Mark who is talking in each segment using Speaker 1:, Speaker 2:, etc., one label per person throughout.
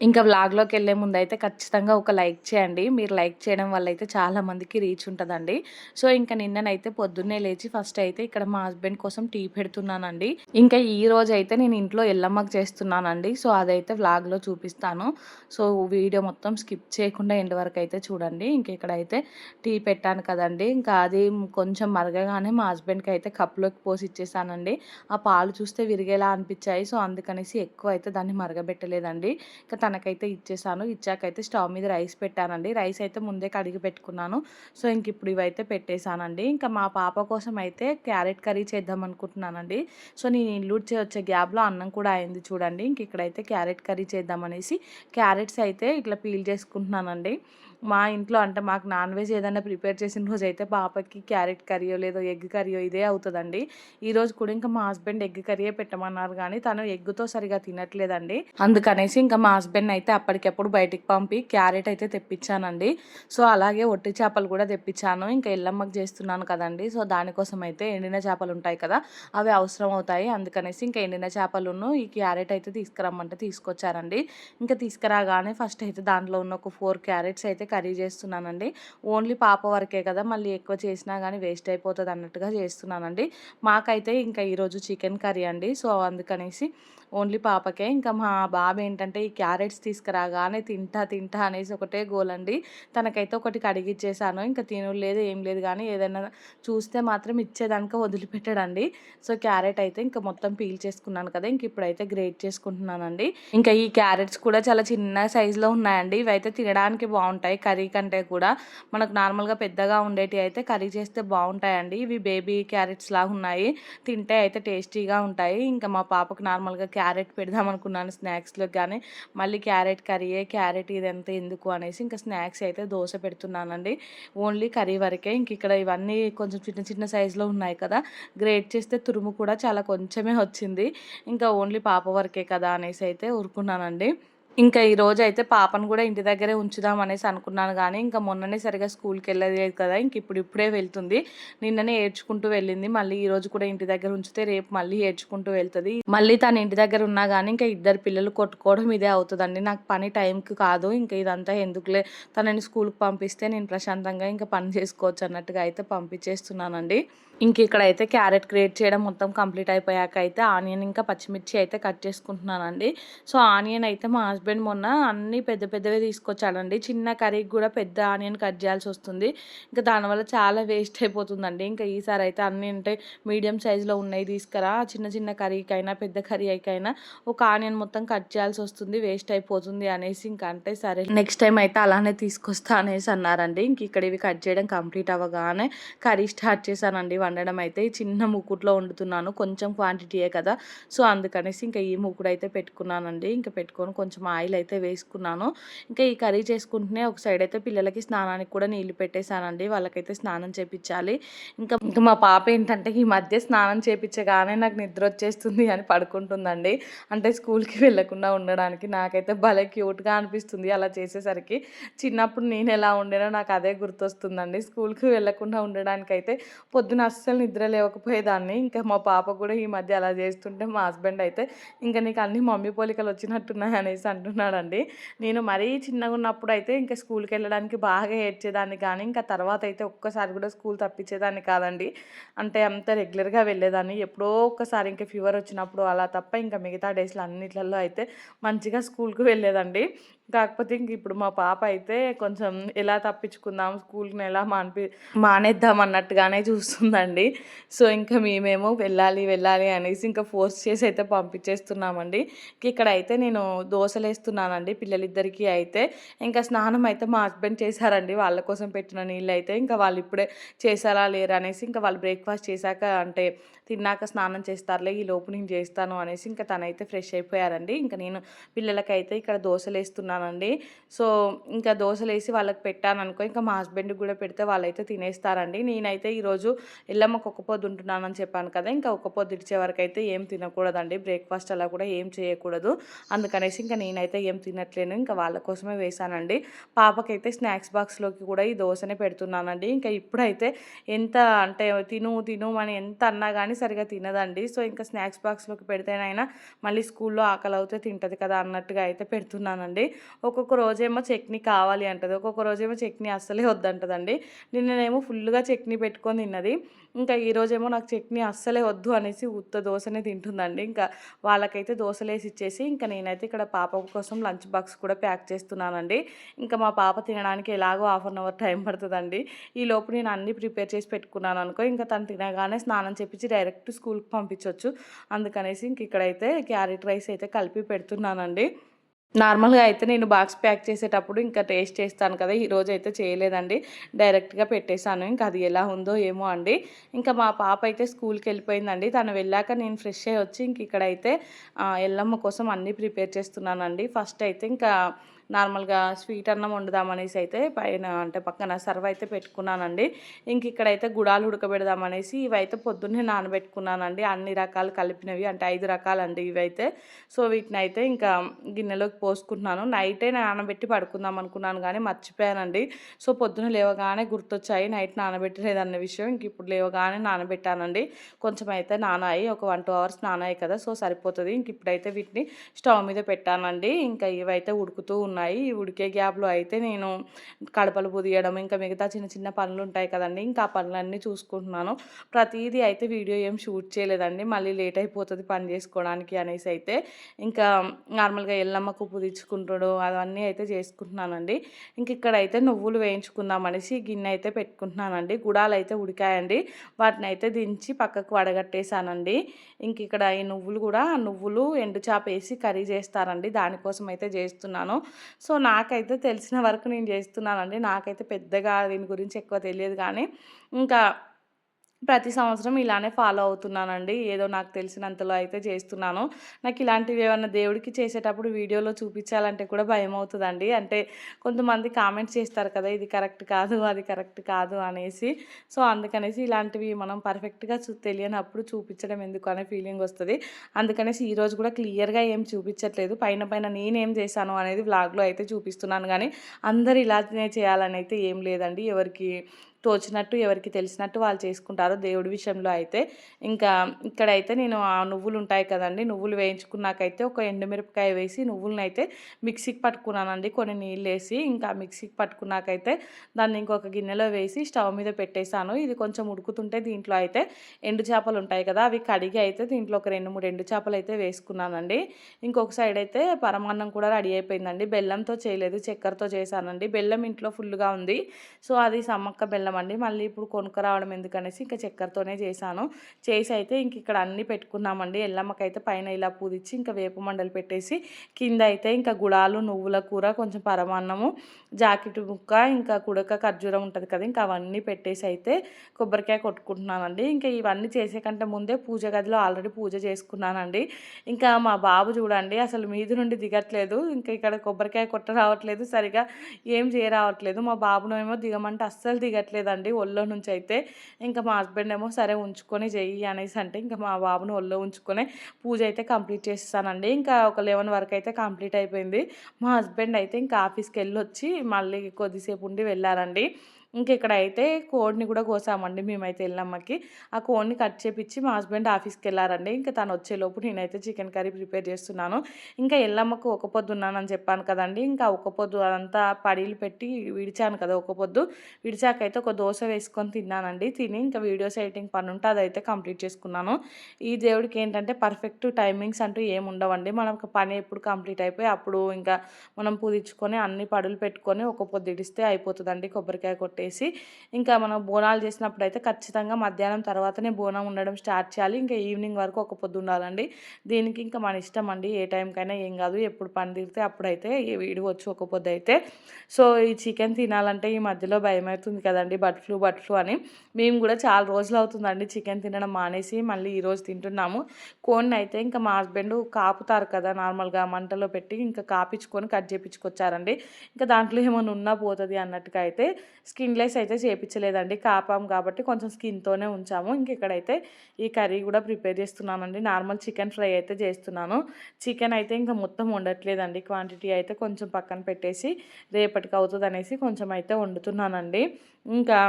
Speaker 1: ఇంకా వ్లాగ్లోకి వెళ్ళే ముందు అయితే ఖచ్చితంగా ఒక లైక్ చేయండి. మీరు లైక్ చేయడం వల్ల అయితే చాలా మందికి రీచ్ ఉంటుందండి. సో ఇంకా నిన్ననైతే పొద్దున్నే లేచి ఫస్ట్ అయితే ఇక్కడ మా హస్బెండ్ కోసం టీ పెడుతున్నానండి. ఇంకా ఈ రోజు అయితే నేను ఇంట్లో ఎల్లమ్మకు చేస్తున్నానండి. సో అదైతే వ్లాగ్లో చూపిస్తాను. సో వీడియో మొత్తం స్కిప్ చేయకుండా ఎండ్ వరకు అయితే చూడండి. ఇంక ఇక్కడైతే టీ పెట్టాను కదండి. ఇంకా అది కొంచెం మరగగానే మా హస్బెండ్కి అయితే కప్లోకి పోసి ఇచ్చేసానండి. ఆ పాలు చూస్తే విరిగేలా అనిపించాయి. సో అందుకనేసి ఎక్కువ అయితే దాన్ని మరగబెట్టలేదండి. ఇంకా తనకైతే ఇచ్చేసాను. ఇచ్చాకైతే స్టవ్ మీద రైస్ పెట్టానండి. రైస్ అయితే ముందే కడిగి పెట్టుకున్నాను. సో ఇంక ఇప్పుడు ఇవైతే పెట్టేశానండి. ఇంకా మా పాప కోసం అయితే క్యారెట్ కర్రీ చేద్దాం అనుకుంటున్నానండి. సో నేను ఇల్లు వచ్చే గ్యాప్లో అన్నం కూడా అయింది చూడండి. ఇంక ఇక్కడైతే క్యారెట్ కర్రీ చేద్దామనేసి క్యారెట్స్ అయితే ఇట్లా పీల్ చేసుకుంటున్నానండి. మా ఇంట్లో అంటే మాకు నాన్ వెజ్ ఏదైనా ప్రిపేర్ చేసిన రోజు అయితే పాపకి క్యారెట్ కర్రీయో లేదో ఎగ్ కర్రీయో ఇదే అవుతుందండి. ఈరోజు కూడా ఇంకా మా హస్బెండ్ ఎగ్ కర్రీయే పెట్టమన్నారు కానీ తను ఎగ్గుతో సరిగా తినట్లేదండి. అందుకనేసి ఇంకా మా హస్బెండ్ అయితే అప్పటికప్పుడు బయటికి పంపి క్యారెట్ అయితే తెప్పించానండి. సో అలాగే ఒట్టి చేపలు కూడా తెప్పించాను. ఇంకా ఎల్లమ్మకి చేస్తున్నాను కదండి. సో దానికోసం అయితే ఎండిన చేపలు ఉంటాయి కదా అవి అవసరం అవుతాయి. అందుకనేసి ఇంకా ఎండిన చేపలును ఈ క్యారెట్ అయితే తీసుకురమ్మంటే తీసుకొచ్చారండి. ఇంకా తీసుకురాగానే ఫస్ట్ అయితే దాంట్లో ఉన్న ఒక ఫోర్ క్యారెట్స్ అయితే కర్రీ చేస్తున్నానండి. ఓన్లీ పాప వరకే కదా మళ్ళీ ఎక్కువ చేసినా కానీ వేస్ట్ అయిపోతుంది అన్నట్టుగా చేస్తున్నానండి. మాకైతే ఇంకా ఈరోజు చికెన్ కర్రీ అండి. సో అందుకనేసి ఓన్లీ పాపకే. ఇంకా మా బాబు ఏంటంటే ఈ క్యారెట్స్ తీసుకురాగానే తింటా తింటా అనేసి ఒకటే గోల్ అండి. తనకైతే ఒకటి కడిగిచ్చేసాను. ఇంకా తినలేదు లేదు ఏం లేదు కానీ ఏదైనా చూస్తే మాత్రం ఇచ్చేదానిక వదిలిపెట్టాడండి. సో క్యారెట్ అయితే ఇంకా మొత్తం పీల్ చేసుకున్నాను కదా ఇంక ఇప్పుడైతే గ్రేట్ చేసుకుంటున్నానండి. ఇంకా ఈ క్యారెట్స్ కూడా చాలా చిన్న సైజులో ఉన్నాయండి. ఇవైతే తినడానికి బాగుంటాయి. కర్రీ కంటే కూడా మనకు నార్మల్గా పెద్దగా ఉండేటివి అయితే కర్రీ చేస్తే బాగుంటాయండి. ఇవి బేబీ క్యారెట్స్ లాగా ఉన్నాయి. తింటే అయితే టేస్టీగా ఉంటాయి. ఇంకా మా పాపకు నార్మల్గా క్యారెట్ పెడదాం అనుకున్నాను స్నాక్స్లో కానీ మళ్ళీ క్యారెట్ కర్రీయే క్యారెట్ ఇదంతా ఎందుకు అనేసి ఇంకా స్నాక్స్ అయితే దోశ పెడుతున్నానండి. ఓన్లీ కర్రీ వరకే. ఇంక ఇక్కడ ఇవన్నీ కొంచెం చిన్న చిన్న సైజులో ఉన్నాయి కదా గ్రేట్ చేస్తే తురుము కూడా చాలా కొంచెమే వచ్చింది. ఇంకా ఓన్లీ పాప వరకే కదా అనేసి అయితే ఊరుకున్నానండి. ఇంకా ఈ రోజు అయితే పాపను కూడా ఇంటి దగ్గరే ఉంచుదాం అనేసి అనుకున్నాను కానీ ఇంకా మొన్ననే సరిగా స్కూల్కి వెళ్ళలేదు కదా ఇంక ఇప్పుడు ఇప్పుడే వెళ్తుంది. నిన్ననే ఏడ్చుకుంటూ వెళ్ళింది. మళ్ళీ ఈ రోజు కూడా ఇంటి దగ్గర ఉంచితే రేపు మళ్ళీ ఏడ్చుకుంటూ వెళ్తుంది. మళ్ళీ తను ఇంటి దగ్గర ఉన్నా కానీ ఇంకా ఇద్దరు పిల్లలు కొట్టుకోవడం ఇదే అవుతుందండి. నాకు పని టైంకి కాదు ఇంకా ఇదంతా ఎందుకులే? తనని స్కూల్కి పంపిస్తే నేను ప్రశాంతంగా ఇంకా పని చేసుకోవచ్చు అన్నట్టుగా అయితే పంపించేస్తున్నానండి. ఇంక ఇక్కడ అయితే క్యారెట్ క్రియేట్ చేయడం మొత్తం కంప్లీట్ అయిపోయాక అయితే ఆనియన్ ఇంకా పచ్చిమిర్చి అయితే కట్ చేసుకుంటున్నానండి. సో ఆనియన్ అయితే మా హస్బెండ్ మొన్న అన్నీ పెద్ద పెద్దవే తీసుకొచ్చాడండి. చిన్న కర్రీకి కూడా పెద్ద ఆనియన్ కట్ చేయాల్సి వస్తుంది. ఇంకా దానివల్ల చాలా వేస్ట్ అయిపోతుందండి. ఇంకా ఈసారి అయితే అన్నీ అంటే మీడియం సైజులో ఉన్నాయి తీసుకురా. చిన్న చిన్న కర్రీకైనా పెద్ద కర్రీకైనా ఒక ఆనియన్ మొత్తం కట్ చేయాల్సి వస్తుంది. వేస్ట్ అయిపోతుంది అనేసి ఇంకా అంటే సరే. నెక్స్ట్ టైం అయితే అలానే తీసుకొస్తా అనేసి అన్నారండి. ఇంక ఇక్కడ ఇవి కట్ చేయడం కంప్లీట్ అవ్వగానే కర్రీ స్టార్ట్ చేశానండి. వండడం అయితే చిన్న ముకుట్లో వండుతున్నాను. కొంచెం క్వాంటిటీయే కదా. సో అందుకనేసి ఇంకా ఈ ముకుడు అయితే పెట్టుకున్నానండి. ఇంకా పెట్టుకొని కొంచెం ఆయిల్ అయితే వేసుకున్నాను. ఇంకా ఈ కర్రీ చేసుకుంటూనే ఒక సైడ్ అయితే పిల్లలకి స్నానానికి కూడా నీళ్ళు పెట్టేశానండి. వాళ్ళకైతే స్నానం చేపించాలి ఇంకా ఇంకా మా పాప ఏంటంటే ఈ మధ్య స్నానం చేపించగానే నాకు నిద్ర వచ్చేస్తుంది అని పడుకుంటుందండి. అంటే స్కూల్కి వెళ్ళకుండా ఉండడానికి నాకైతే భలే క్యూట్గా అనిపిస్తుంది అలా చేసేసరికి. చిన్నప్పుడు నేను ఎలా ఉండేనో నాకు అదే గుర్తొస్తుందండి. స్కూల్కి వెళ్ళకుండా ఉండడానికి అయితే పొద్దున అస్సలు నిద్ర లేవకపోయేదాన్ని. ఇంకా మా పాప కూడా ఈ మధ్య అలా చేస్తుంటే మా హస్బెండ్ అయితే ఇంకా నీకు అన్ని మమ్మీ పోలికలు వచ్చినట్టున్నాయి? అనేసి అంటున్నాడండి నేను మరీ చిన్నగా ఉన్నప్పుడు అయితే ఇంకా స్కూల్కి వెళ్ళడానికి బాగా ఏడ్చేదాన్ని కానీ ఇంకా తర్వాత అయితే ఒక్కసారి కూడా స్కూల్ తప్పించేదాన్ని కాదండి. అంటే అంత రెగ్యులర్గా వెళ్ళేదాన్ని. ఎప్పుడో ఒక్కసారి ఇంకా ఫీవర్ వచ్చినప్పుడు అలా తప్ప ఇంకా మిగతా డేస్లో అన్నిట్లలో అయితే మంచిగా స్కూల్కి వెళ్ళేదండి. కాకపోతే ఇంక ఇప్పుడు మా పాప అయితే కొంచెం ఎలా తప్పించుకుందాం స్కూల్ని ఎలా మానిపి మానేద్దాం అన్నట్టుగానే చూస్తుందండి. సో ఇంకా మేమేమో వెళ్ళాలి వెళ్ళాలి అనేసి ఇంకా ఫోర్స్ చేసి అయితే పంపించేస్తున్నామండి. ఇక్కడ అయితే నేను దోశలు వేస్తున్నానండి పిల్లలిద్దరికీ అయితే. ఇంకా స్నానం అయితే మా హస్బెండ్ చేశారండి. వాళ్ళ కోసం పెట్టిన నీళ్ళు అయితే ఇంకా వాళ్ళు ఇప్పుడే చేశారా లేరా అనేసి ఇంకా వాళ్ళు బ్రేక్ఫాస్ట్ చేశాక అంటే తిన్నాక స్నానం చేస్తారులే ఈ లోపు నేను చేస్తాను అనేసి ఇంకా తనైతే ఫ్రెష్ అయిపోయారండి. ఇంకా నేను పిల్లలకైతే ఇక్కడ దోశలు వేస్తున్నానండి సో ఇంకా దోశలు వేసి వాళ్ళకి పెట్టాను అనుకో ఇంకా మా హస్బెండ్కి కూడా పెడితే వాళ్ళైతే తినేస్తారండి. నేనైతే ఈరోజు ఎల్లమ్మకు ఒక పొద్దు ఉంటున్నానని చెప్పాను కదా ఇంకా ఒక పొద్దు ఇచ్చే వరకు అయితే ఏం తినకూడదండి. బ్రేక్ఫాస్ట్ అలా కూడా ఏం చేయకూడదు. అందుకనేసి ఇంకా నేనైతే ఏం తినట్లేను ఇంకా వాళ్ళ కోసమే వేసానండి పాపకైతే స్నాక్స్ బాక్స్లోకి కూడా ఈ దోశనే పెడుతున్నానండి. ఇంకా ఇప్పుడైతే ఎంత అంటే తిను తిను అని ఎంత అన్నా కానీ సరిగా తినదండి. సో ఇంకా స్నాక్స్ బాక్స్లోకి పెడితేనైనా మళ్ళీ స్కూల్లో ఆకలి అవుతే తింటుంది కదా అన్నట్టుగా అయితే పెడుతున్నానండి. ఒక్కొక్క రోజేమో చట్నీ కావాలి అంటది. ఒక్కొక్క రోజేమో చట్నీ అస్సలే వద్దంటదండి. నిన్ననేమో ఫుల్గా చట్నీ పెట్టుకొని తిన్నది. ఇంకా ఈరోజేమో నాకు చట్నీ అస్సలే వద్దు అనేసి ఉత్త దోశనే తింటుందండి. ఇంకా వాళ్ళకైతే దోశలు వేసి ఇచ్చేసి ఇంకా నేనైతే ఇక్కడ పాప కోసం లంచ్ బాక్స్ కూడా ప్యాక్ చేస్తున్నానండి. ఇంకా మా పాప తినడానికి ఎలాగో హాఫ్ అన్ అవర్ టైం పడుతుందండి. ఈ లోపు నేను అన్నీ ప్రిపేర్ చేసి పెట్టుకున్నాను అనుకో ఇంకా తను తినగానే స్నానం చేపించి డైరెక్ట్ స్కూల్కి పంపించవచ్చు అందుకనేసి ఇంక ఇక్కడైతే క్యారెట్ రైస్ అయితే కలిపి పెడుతున్నానండి. నార్మల్గా అయితే నేను బాక్స్ ప్యాక్ చేసేటప్పుడు ఇంకా టేస్ట్ చేస్తాను కదా ఈరోజు అయితే చేయలేదండి. డైరెక్ట్గా పెట్టేశాను. ఇంకా అది ఎలా ఉందో ఏమో అండి. ఇంకా మా పాప అయితే స్కూల్కి వెళ్ళిపోయిందండి. తను వెళ్ళాక నేను ఫ్రెష్ అయ్యి వచ్చి ఇంక ఇక్కడైతే ఎల్లమ్మ కోసం అన్నీ ప్రిపేర్ చేస్తున్నానండి. ఫస్ట్ అయితే ఇంకా నార్మల్గా స్వీట్ అన్నం వండుదామనేసి అయితే పైన అంటే పక్కన సర్వ్ అయితే పెట్టుకున్నానండి. ఇంక ఇక్కడైతే గుడాలు ఉడకబెడదామనేసి ఇవైతే పొద్దున్నే నానబెట్టుకున్నానండి. అన్ని రకాలు కలిపినవి అంటే ఐదు రకాలండి ఇవైతే. సో వీటిని అయితే ఇంకా గిన్నెలోకి పోసుకుంటున్నాను. నైటే నానబెట్టి పడుకుందాం అనుకున్నాను కానీ మర్చిపోయానండి. సో పొద్దున లేవగానే గుర్తొచ్చాయి నైట్ నానబెట్టలేదన్న విషయం. ఇంక ఇప్పుడు లేవగానే నానబెట్టానండి. కొంచెం అయితే నానాయి. ఒక వన్ టూ అవర్స్ నానాయి కదా సో సరిపోతుంది. ఇంక ఇప్పుడైతే వీటిని స్టవ్ మీద పెట్టానండి. ఇంకా ఇవైతే ఉడుకుతూ ఉన్నాయి ఈ ఉడికే గ్యాప్లో అయితే నేను కడపలు పుదియడం ఇంకా మిగతా చిన్న చిన్న పనులు ఉంటాయి కదండి ఇంకా ఆ పనులన్నీ చూసుకుంటున్నాను. ప్రతిదీ అయితే వీడియో ఏం షూట్ చేయలేదండి. మళ్ళీ లేట్ అయిపోతుంది పని చేసుకోవడానికి అనేసి అయితే. ఇంకా నార్మల్గా ఎల్లమ్మకు పుదించుకుంటాడు అవన్నీ అయితే చేసుకుంటున్నానండి. ఇంక ఇక్కడైతే నువ్వులు వేయించుకుందాం అనేసి గిన్నె అయితే పెట్టుకుంటున్నానండి. గుడాలు అయితే ఉడికాయండి. వాటిని అయితే దించి పక్కకు వడగట్టేశానండి. ఇంక ఇక్కడ ఈ నువ్వులు కూడా నువ్వులు ఎండు చేప వేసి కర్రీ చేస్తారండి. దానికోసం అయితే చేస్తున్నాను. సో నాకైతే తెలిసిన వరకు నేను చేస్తున్నానండి. నాకైతే పెద్దగా దీని గురించి ఎక్కువ తెలియదు కానీ ఇంకా ప్రతి సంవత్సరం ఇలానే ఫాలో అవుతున్నానండి. ఏదో నాకు తెలిసినంతలో అయితే చేస్తున్నాను. నాకు ఇలాంటివి ఏమన్నా దేవుడికి చేసేటప్పుడు వీడియోలో చూపించాలంటే కూడా భయం అవుతుందండి. అంటే కొంతమంది కామెంట్స్ చేస్తారు కదా ఇది కరెక్ట్ కాదు అది కరెక్ట్ కాదు అనేసి. సో అందుకనేసి ఇలాంటివి మనం పర్ఫెక్ట్గా చూ తెలియనప్పుడు చూపించడం ఎందుకు అనే ఫీలింగ్ వస్తుంది. అందుకనేసి ఈరోజు కూడా క్లియర్గా ఏం చూపించట్లేదు. పైన పైన నేనేం చేశాను అనేది వ్లాగ్లో అయితే చూపిస్తున్నాను. కానీ అందరు ఇలానే చేయాలని అయితే ఏం లేదండి. ఎవరికి తోచినట్టు ఎవరికి తెలిసినట్టు వాళ్ళు చేసుకుంటారు. దేవుడి విషయంలో అయితే ఇంకా ఇక్కడైతే నేను ఆ నువ్వులు ఉంటాయి కదండి నువ్వులు వేయించుకున్నాకైతే ఒక ఎండుమిరపకాయ వేసి నువ్వులను అయితే మిక్సీకి పట్టుకున్నానండి. కొన్ని నీళ్ళు వేసి ఇంకా మిక్సీకి పట్టుకున్నాకైతే దాన్ని ఇంకొక గిన్నెలో వేసి స్టవ్ మీద పెట్టేశాను. ఇది కొంచెం ఉడుకుతుంటే దీంట్లో అయితే ఎండు చేపలు ఉంటాయి కదా అవి కడిగి అయితే దీంట్లో ఒక రెండు మూడు ఎండు చేపలు అయితే వేసుకున్నానండి. ఇంకొక సైడ్ అయితే పరమాన్నం కూడా రెడీ అయిపోయిందండి. బెల్లంతో చేయలేదు చక్కెరతో చేశానండి. బెల్లం ఇంట్లో ఫుల్గా ఉంది. సో అది సమ్మక్క బెల్లం అండి మళ్ళీ ఇప్పుడు కొనుక్కరావడం ఎందుకనేసి ఇంకా చక్కెరతోనే చేశాను. చేసి అయితే ఇంక ఇక్కడ అన్నీ పెట్టుకున్నామండి. ఎల్లమ్మకైతే పైన ఇలా పూదిచ్చి ఇంకా వేప మండలు పెట్టేసి కింద అయితే ఇంకా గుడాలు నువ్వుల కూర కొంచెం పరమాన్నము జాకెట్ ముక్క ఇంకా కుడక ఖర్జూరం ఉంటుంది కదా ఇంకా అవన్నీ పెట్టేసి అయితే కొబ్బరికాయ కొట్టుకుంటున్నానండి. ఇంకా ఇవన్నీ చేసే కంటే ముందే పూజ గదిలో ఆల్రెడీ పూజ చేసుకున్నానండి. ఇంకా మా బాబు చూడండి అసలు మీది నుండి దిగట్లేదు. ఇంకా ఇక్కడ కొబ్బరికాయ కొట్ట రావట్లేదు సరిగా ఏం చేయరావట్లేదు. మా బాబునేమో దిగమంటే అస్సలు దిగట్లేదు. లేదండి ఒళ్ళో నుంచి అయితే ఇంకా మా హస్బెండ్ ఏమో సరే ఉంచుకొని చెయ్యి అనేసి అంటే ఇంకా మా బాబుని ఒళ్ళో ఉంచుకొని పూజ అయితే కంప్లీట్ చేస్తానండి ఇంకా ఒక లెవెన్ వరకు అయితే కంప్లీట్ అయిపోయింది. మా హస్బెండ్ అయితే ఇంకా ఆఫీస్కి వెళ్ళి వచ్చి మళ్ళీ కొద్దిసేపు ఉండి వెళ్ళారండి. ఇంక ఇక్కడ అయితే కోడిని కూడా కోసామండి మేమైతే వెళ్ళమ్మకి ఆ కోడిని కట్ చేపించి మా హస్బెండ్ ఆఫీస్కి వెళ్ళారండి ఇంకా తను వచ్చేలోపు నేనైతే చికెన్ కర్రీ ప్రిపేర్ చేస్తున్నాను. ఇంకా ఎల్లమ్మకు ఒక పొద్దు ఉన్నానని చెప్పాను కదండి. ఇంకా ఒక పొద్దు అదంతా పడీలు పెట్టి విడిచాను కదా ఒక పొద్దు. విడిచాకైతే ఒక దోశ వేసుకొని తిన్నానండి. తిని ఇంకా వీడియోస్ ఎడిటింగ్ పని ఉంటే అదైతే కంప్లీట్ చేసుకున్నాను. ఈ దేవుడికి ఏంటంటే పర్ఫెక్ట్ టైమింగ్స్ అంటూ ఏమి ఉండవండి. పని ఎప్పుడు కంప్లీట్ అయిపోయి అప్పుడు ఇంకా మనం పూజించుకొని అన్ని పడులు పెట్టుకొని ఒక పొద్దు ఇడిస్తే అయిపోతుందండి కొబ్బరికాయ కొట్టి. చెప్పేసి ఇంకా మనం బోనాలు చేసినప్పుడు అయితే ఖచ్చితంగా మధ్యాహ్నం తర్వాతనే బోనం ఉండడం స్టార్ట్ చేయాలి. ఇంకా ఈవినింగ్ వరకు ఒక పొద్దు ఉండాలండి. దీనికి ఇంకా మన ఇష్టం అండి. ఏ టైంకైనా ఏం కాదు. ఎప్పుడు పని తీరితే అప్పుడైతే విడవచ్చు ఒక పొద్దు అయితే. సో ఈ చికెన్ తినాలంటే ఈ మధ్యలో భయం అవుతుంది కదండి. బర్డ్ ఫ్లూ బర్డ్ ఫ్లూ అని మేము కూడా చాలా రోజులు అవుతుందండి చికెన్ తినడం మానేసి మళ్ళీ ఈరోజు తింటున్నాము. కోడిని అయితే ఇంకా మా హస్బెండ్ కాపుతారు కదా నార్మల్గా మంటలో పెట్టి ఇంకా కాపించుకొని కట్ చేపించుకొచ్చారండి ఇంకా దాంట్లో ఏమైనా ఉన్నా పోతుంది అన్నట్టుగా అయితే స్కిన్ స్కిన్లెస్ అయితే చేయించలేదండి కాపాం కాబట్టి కొంచెం స్కిన్తోనే ఉంచాము. ఇంకెక్కడైతే ఈ కర్రీ కూడా ప్రిపేర్ చేస్తున్నానండి నార్మల్ చికెన్ ఫ్రై అయితే చేస్తున్నాను. చికెన్ అయితే ఇంకా మొత్తం వండట్లేదండి. క్వాంటిటీ అయితే కొంచెం పక్కన పెట్టేసి రేపటికి అవుతుంది అనేసి కొంచెం అయితే వండుతున్నానండి. ఇంకా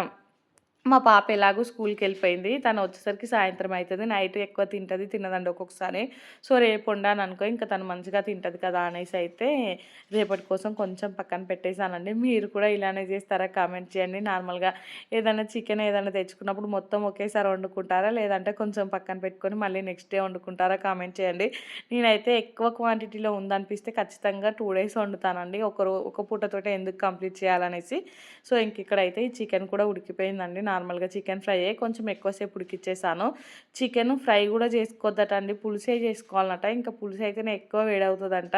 Speaker 1: మా పాప ఎలాగో స్కూల్కి వెళ్ళిపోయింది. తను వచ్చేసరికి సాయంత్రం అవుతుంది నైట్ ఎక్కువ తింటుంది తినదండి ఒక్కొక్కసారి. సో రేపు వండాను అనుకో ఇంకా తను మంచిగా తింటుంది కదా అనేసి అయితే రేపటి కోసం కొంచెం పక్కన పెట్టేశానండి. మీరు కూడా ఇలానే చేస్తారా? కామెంట్ చేయండి. నార్మల్గా ఏదైనా చికెన్ ఏదైనా తెచ్చుకున్నప్పుడు మొత్తం ఒకేసారి వండుకుంటారా? లేదంటే కొంచెం పక్కన పెట్టుకొని మళ్ళీ నెక్స్ట్ డే వండుకుంటారా? కామెంట్ చేయండి. నేనైతే ఎక్కువ క్వాంటిటీలో ఉందనిపిస్తే ఖచ్చితంగా టూ డేస్ వండుతానండి. ఒక ఒక పూటతోటే ఎందుకు కంప్లీట్ చేయాలనేసి. సో ఇంక ఇక్కడైతే ఈ చికెన్ కూడా ఉడికిపోయిందండి. నార్మల్గా చికెన్ ఫ్రై కొంచెం ఎక్కువసేపు ఉడికిచ్చేసాను. చికెన్ ఫ్రై కూడా చేసుకోవద్దటండి పులుసే చేసుకోవాలన్నట ఇంకా పులుసు అయితేనే ఎక్కువ వేడవుతుందంట.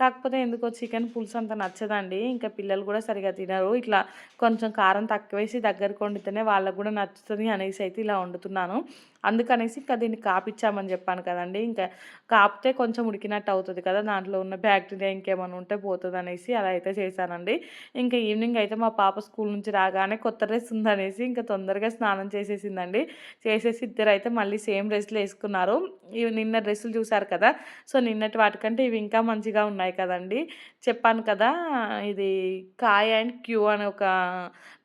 Speaker 1: కాకపోతే ఎందుకో చికెన్ పులుసు అంత నచ్చదండి. ఇంకా పిల్లలు కూడా సరిగా తినరు. ఇట్లా కొంచెం కారం తక్కువేసి దగ్గరకు వండితేనే వాళ్ళకు కూడా నచ్చుతుంది అనేసి అయితే ఇలా వండుతున్నాను. అందుకనేసి ఇంకా దీన్ని కాపిచ్చామని చెప్పాను కదండి. ఇంకా కాపితే కొంచెం ఉడికినట్టు అవుతుంది కదా. దాంట్లో ఉన్న బ్యాక్టీరియా ఇంకేమైనా ఉంటే పోతుంది అనేసి అలా అయితే చేశానండి. ఇంకా ఈవినింగ్ అయితే మా పాప స్కూల్ నుంచి రాగానే కొత్త డ్రెస్ ఉందనేసి ఇంకా తొందరగా స్నానం చేసేసిందండి. చేసేసి ఇద్దరు అయితే మళ్ళీ సేమ్ డ్రెస్లు వేసుకున్నారు. ఇవి నిన్న డ్రెస్సులు చూసారు కదా సో నిన్నటి వాటికంటే ఇవి ఇంకా మంచిగా ఉన్నాయి కదండి. చెప్పాను కదా ఇది కాయ్ అండ్ క్యూ అని ఒక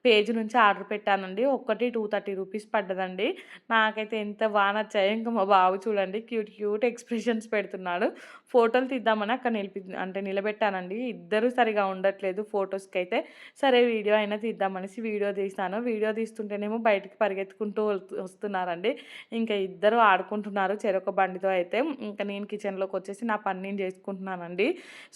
Speaker 1: పేజ్ నుంచి ఆర్డర్ పెట్టానండి. ఒక్కటి టూ థర్టీ రూపీస్ పడ్డదండి. నాకైతే ఎంత బాగా నచ్చాయి ఇంకా మా బాబు చూడండి. క్యూట్ క్యూట్ ఎక్స్ప్రెషన్స్ పెడుతున్నాడు. ఫోటోలు తీద్దామని అక్కడ నిలిపి అంటే నిలబెట్టానండి. ఇద్దరు సరిగా ఉండట్లేదు ఫొటోస్కి అయితే సరే వీడియో అయినా తీద్దామనేసి వీడియో తీస్తాను వీడియో తీస్తుంటేనేమో బయటికి పరిగెత్తుకుంటూ వస్తున్నారండి. ఇంకా ఇద్దరు ఆడుకుంటున్నారు చెరొక బండితో అయితే. ఇంకా నేను కిచెన్లోకి వచ్చేసి నా పని నేను చేసుకుంటున్నానండి.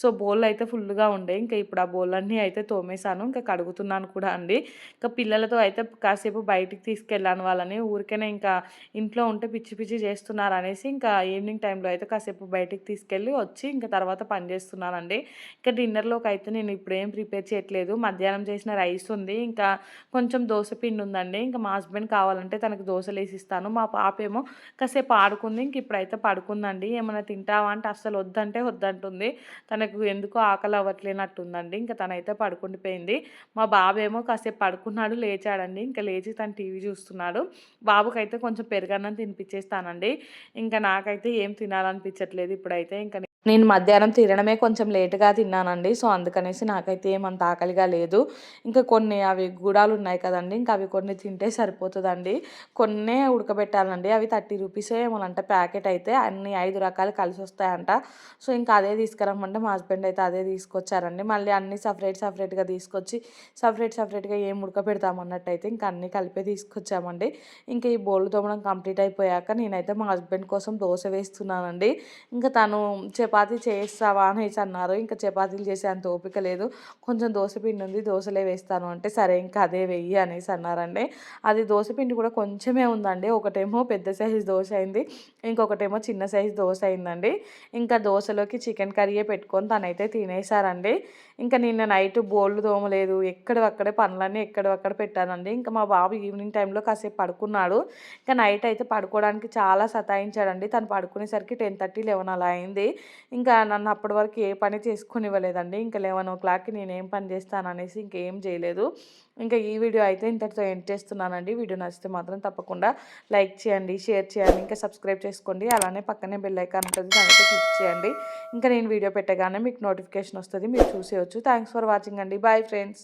Speaker 1: సో బోల్ అయితే ఫుల్గా ఉండే. ఇంకా ఇప్పుడు ఆ బోల్ అన్నీ అయితే తోమేశాను. ఇంకా కడుగుతున్నాను కూడా అండి. ఇంకా పిల్లలతో అయితే కాసేపు బయటికి తీసుకెళ్ళాను వాళ్ళని. ఊరికేనే ఇంకా ఇంట్లో ఉంటే పిచ్చి పిచ్చి చేస్తున్నారు అనేసి ఇంకా ఈవినింగ్ టైంలో అయితే కాసేపు బయటికి తీసుకెళ్ళి వచ్చి ఇంకా తర్వాత పని చేస్తున్నానండి. ఇంకా డిన్నర్లోకి అయితే నేను ఇప్పుడు ఏం ప్రిపేర్ చేయట్లేదు. మధ్యాహ్నం చేసిన రైస్ ఉంది. ఇంకా కొంచెం దోశ పిండి ఉందండి. ఇంకా మా హస్బెండ్ కావాలంటే తనకు దోశలు వేసిస్తాను మా పాప ఏమో కాసేపు ఆడుకుంది. ఇంక ఇప్పుడైతే పడుకుందండి. ఏమైనా తింటావా అంటే అస్సలు వద్దంటే వద్దంటుంది. తనకు ఎందుకో ఆకలి అవ్వట్లేనట్టుందండి. ఇంకా తనైతే పడుకుండిపోయింది. మా బాబేమో కాసేపు పడుకున్నాడు లేచాడండి. ఇంకా లేచి తను టీవీ చూస్తున్నాడు. బాబుకైతే కొంచెం పెరుగన్నం తినిపించేస్తానండి ఇంకా నాకైతే ఏం తినాలనిపించట్లేదు ఇప్పుడైతే. ఇంకా నేను మధ్యాహ్నం తినడమే కొంచెం లేటుగా తిన్నానండి. సో అందుకనేసి నాకైతే ఏమంత ఆకలిగా లేదు. ఇంకా కొన్ని అవి గూడాలు ఉన్నాయి కదండి ఇంకా అవి కొన్ని తింటే సరిపోతుందండి. కొన్నే ఉడకబెట్టాలండి. అవి థర్టీ రూపీసే ఏమోనంట ప్యాకెట్ అయితే. అన్ని ఐదు రకాలు కలిసి వస్తాయంట. సో ఇంకా అదే తీసుకురమ్మంటే మా హస్బెండ్ అయితే అదే తీసుకొచ్చారండి. మళ్ళీ అన్ని సపరేట్ సపరేట్గా తీసుకొచ్చి సపరేట్ సపరేట్గా ఏం ఉడకబెడతామన్నట్టు అయితే ఇంకా అన్నీ కలిపే తీసుకొచ్చామండి. ఇంకా ఈ బోళ్ళు తోమడం కంప్లీట్ అయిపోయాక నేనైతే మా హస్బెండ్ కోసం దోశ వేస్తున్నానండి. ఇంకా తను చెప్ చపాతీ చేస్తావా అనేసి అన్నారు. ఇంకా చపాతీలు చేసే అంత ఓపిక లేదు. కొంచెం దోశపిండి ఉంది దోశలే వేస్తాను అంటే సరే ఇంకా అదే వెయ్యి అనేసి అన్నారండి. అది దోశపిండి కూడా కొంచెమే ఉందండి. ఒకటేమో పెద్ద సైజు దోశ అయింది ఇంకొకటేమో చిన్న సైజు దోశ అయిందండి. ఇంకా దోశలోకి చికెన్ కర్రీయే పెట్టుకొని తనైతే తినేసారండి ఇంకా నిన్న నైట్ బోళ్ళు దోమలేదు ఎక్కడక్కడే పనులన్నీ ఎక్కడక్కడ పెట్టానండి. ఇంకా మా బాబు ఈవినింగ్ టైంలో కాసేపు పడుకున్నాడు. ఇంకా నైట్ అయితే పడుకోవడానికి చాలా సతాయించాడండి. తను పడుకునేసరికి టెన్ థర్టీ లెవెన్ అలా అయింది. ఇంకా నన్ను అప్పటి వరకు ఏ పని చేసుకుని ఇవ్వలేదండి ఇంకా లెవెన్ ఓ క్లాక్కి నేనేం పని చేస్తాను అనేసి ఇంకేం చేయలేదు. ఇంకా ఈ వీడియో అయితే ఇంతటితో ఎండ్ చేస్తున్నానండి. వీడియో నచ్చితే మాత్రం తప్పకుండా లైక్ చేయండి షేర్ చేయండి ఇంకా సబ్స్క్రైబ్ చేసుకోండి. అలానే పక్కనే బెల్ ఐకాన్ ఉంటుంది దానికి క్లిక్ చేయండి. ఇంకా నేను వీడియో పెట్టగానే మీకు నోటిఫికేషన్ వస్తుంది మీరు చూసేయచ్చు. థ్యాంక్స్ ఫర్ వాచింగ్ అండి. Bye friends